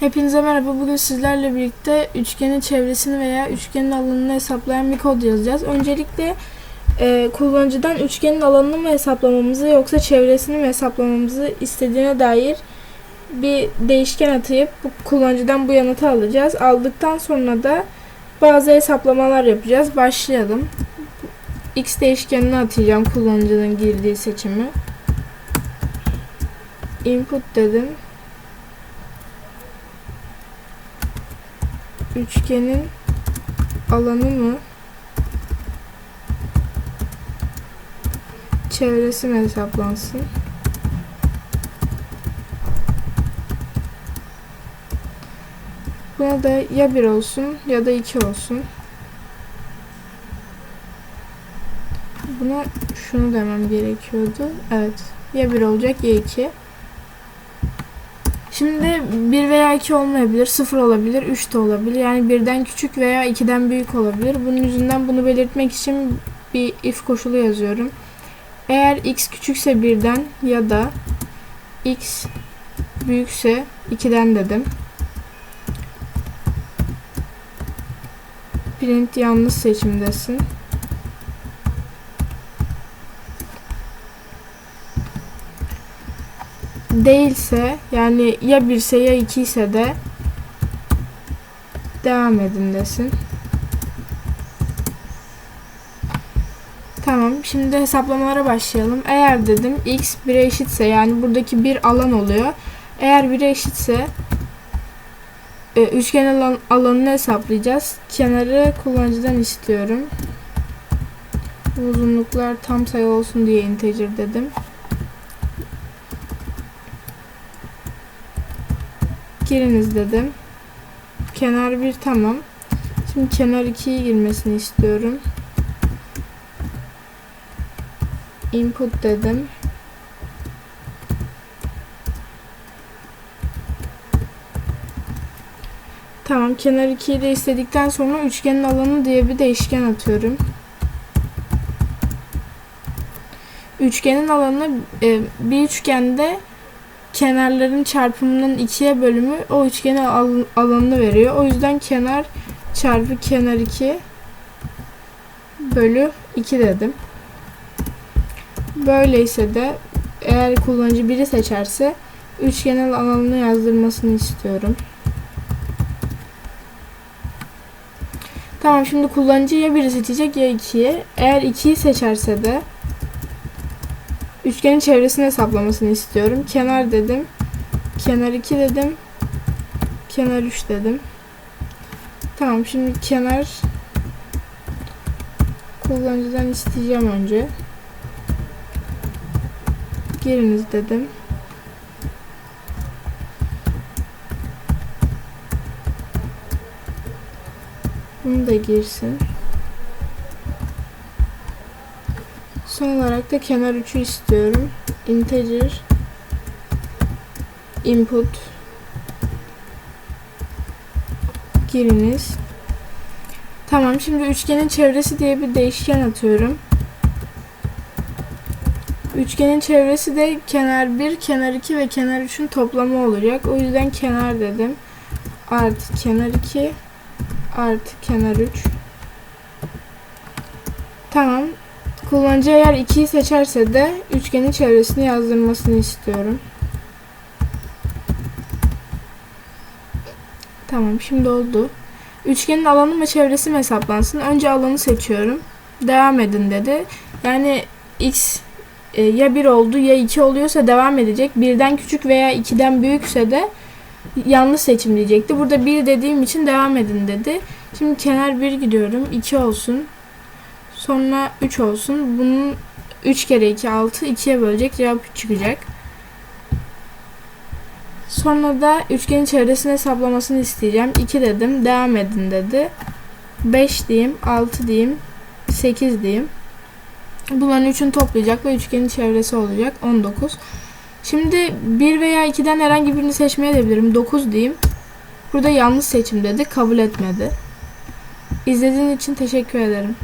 Hepinize merhaba. Bugün sizlerle birlikte üçgenin çevresini veya üçgenin alanını hesaplayan bir kod yazacağız. Öncelikle e, kullanıcıdan üçgenin alanını mı hesaplamamızı yoksa çevresini mi hesaplamamızı istediğine dair bir değişken atayıp bu kullanıcıdan bu yanıtı alacağız. Aldıktan sonra da bazı hesaplamalar yapacağız. Başlayalım. X değişkenini atayacağım kullanıcının girdiği seçimi. Input dedim. Üçgenin alanı mı çevresi mi hesaplansın? Buna da ya 1 olsun ya da 2 olsun. Buna şunu demem gerekiyordu. Evet. Ya 1 olacak ya 2. Şimdi 1 veya 2 olmayabilir, 0 olabilir, 3 de olabilir. Yani birden küçük veya 2'den büyük olabilir. Bunun yüzünden bunu belirtmek için bir if koşulu yazıyorum. Eğer x küçükse 1'den ya da x büyükse 2'den dedim. Print yanlış seçimdesin. Değilse yani ya 1 ise ya 2 ise de devam edin desin. Tamam şimdi hesaplamalara başlayalım. Eğer dedim x 1'e eşitse yani buradaki bir alan oluyor. Eğer 1'e eşitse e, üçgen alan, alanını hesaplayacağız. Kenarı kullanıcıdan istiyorum. Uzunluklar tam sayı olsun diye integer dedim. Giriniz dedim. Kenar 1 tamam. Şimdi kenar 2'yi girmesini istiyorum. Input dedim. Tamam kenar 2'yi de istedikten sonra üçgenin alanı diye bir değişken atıyorum. Üçgenin alanı e, bir üçgende kenarların çarpımının ikiye bölümü o üçgenin al alanını veriyor. O yüzden kenar çarpı kenar 2 bölü 2 dedim. Böyleyse de eğer kullanıcı biri seçerse üçgenin alanını yazdırmasını istiyorum. Tamam şimdi kullanıcı ya biri seçecek ya 2'yi. Eğer 2'yi seçerse de Üçgenin çevresini hesaplamasını istiyorum. Kenar dedim. Kenar 2 dedim. Kenar 3 dedim. Tamam şimdi kenar kullanıcıdan isteyeceğim önce. Giriniz dedim. Bunu da girsin. Son olarak da kenar 3'ü istiyorum. Integer input giriniz. Tamam şimdi üçgenin çevresi diye bir değişken atıyorum. Üçgenin çevresi de kenar 1, kenar 2 ve kenar 3'ün toplamı olacak. O yüzden kenar dedim. Artı kenar 2 artı kenar 3. Tamam. Kullanıcı eğer 2'yi seçerse de üçgenin çevresini yazdırmasını istiyorum. Tamam şimdi oldu. Üçgenin alanı ve çevresi mi hesaplansın? Önce alanı seçiyorum. Devam edin dedi. Yani x e, ya 1 oldu ya 2 oluyorsa devam edecek. Birden küçük veya 2'den büyükse de yanlış seçim diyecekti. Burada 1 dediğim için devam edin dedi. Şimdi kenar 1 gidiyorum. 2 olsun. Sonra 3 olsun. Bunun 3 kere 2 6 2'ye bölecek cevap 3 çıkacak. Sonra da üçgenin çevresini hesaplamasını isteyeceğim. 2 dedim. Devam edin dedi. 5 diyeyim. 6 diyeyim. 8 diyeyim. Bunların üçünü toplayacak ve üçgenin çevresi olacak. 19. Şimdi 1 veya 2'den herhangi birini seçmeye edebilirim. 9 diyeyim. Burada yanlış seçim dedi. Kabul etmedi. İzlediğin için teşekkür ederim.